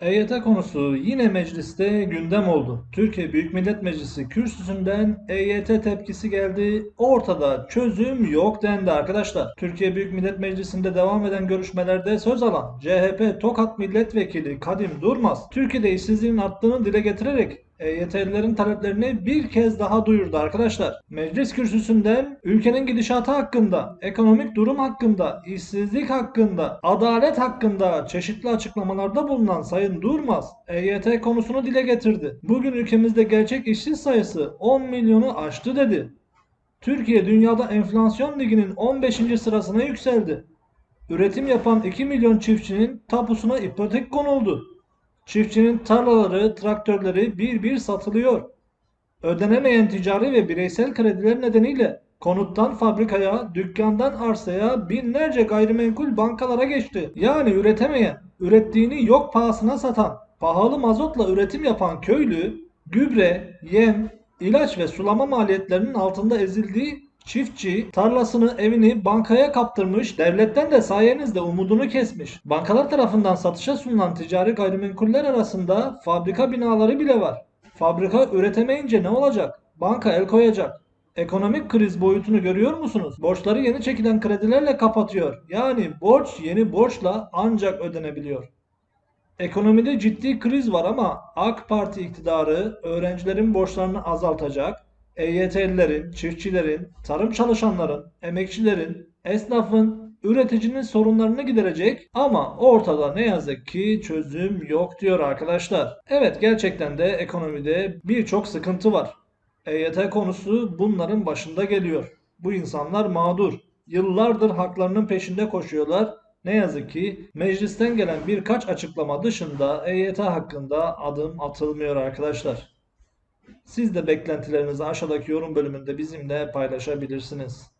EYT konusu yine mecliste gündem oldu. Türkiye Büyük Millet Meclisi kürsüsünden EYT tepkisi geldi. Ortada çözüm yok dendi arkadaşlar. Türkiye Büyük Millet Meclisi'nde devam eden görüşmelerde söz alan CHP Tokat Milletvekili Kadim Durmaz, Türkiye'de işsizliğin arttığını dile getirerek EYT'lilerin taleplerini bir kez daha duyurdu arkadaşlar. Meclis kürsüsünden ülkenin gidişatı hakkında, ekonomik durum hakkında, işsizlik hakkında, adalet hakkında çeşitli açıklamalarda bulunan Sayın Durmaz, EYT konusunu dile getirdi. Bugün ülkemizde gerçek işsiz sayısı 10 milyonu aştı dedi. Türkiye dünyada enflasyon liginin 15. sırasına yükseldi. Üretim yapan 2 milyon çiftçinin tapusuna ipotek konuldu. Çiftçinin tarlaları, traktörleri bir bir satılıyor. Ödenemeyen ticari ve bireysel krediler nedeniyle konuttan fabrikaya, dükkandan arsaya binlerce gayrimenkul bankalara geçti. Yani üretemeyen, ürettiğini yok pahasına satan, pahalı mazotla üretim yapan köylü, gübre, yem, ilaç ve sulama maliyetlerinin altında ezildiği Çiftçi tarlasını, evini bankaya kaptırmış, devletten de sayenizde umudunu kesmiş. Bankalar tarafından satışa sunulan ticari gayrimenkuller arasında fabrika binaları bile var. Fabrika üretemeyince ne olacak? Banka el koyacak. Ekonomik kriz boyutunu görüyor musunuz? Borçları yeni çekilen kredilerle kapatıyor. Yani borç yeni borçla ancak ödenebiliyor. Ekonomide ciddi kriz var ama AK Parti iktidarı öğrencilerin borçlarını azaltacak, EYT'lilerin, çiftçilerin, tarım çalışanların, emekçilerin, esnafın, üreticinin sorunlarını giderecek ama ortada ne yazık ki çözüm yok diyor arkadaşlar. Evet gerçekten de ekonomide birçok sıkıntı var. EYT konusu bunların başında geliyor. Bu insanlar mağdur. Yıllardır haklarının peşinde koşuyorlar. Ne yazık ki meclisten gelen birkaç açıklama dışında EYT hakkında adım atılmıyor arkadaşlar. Siz de beklentilerinizi aşağıdaki yorum bölümünde bizimle paylaşabilirsiniz.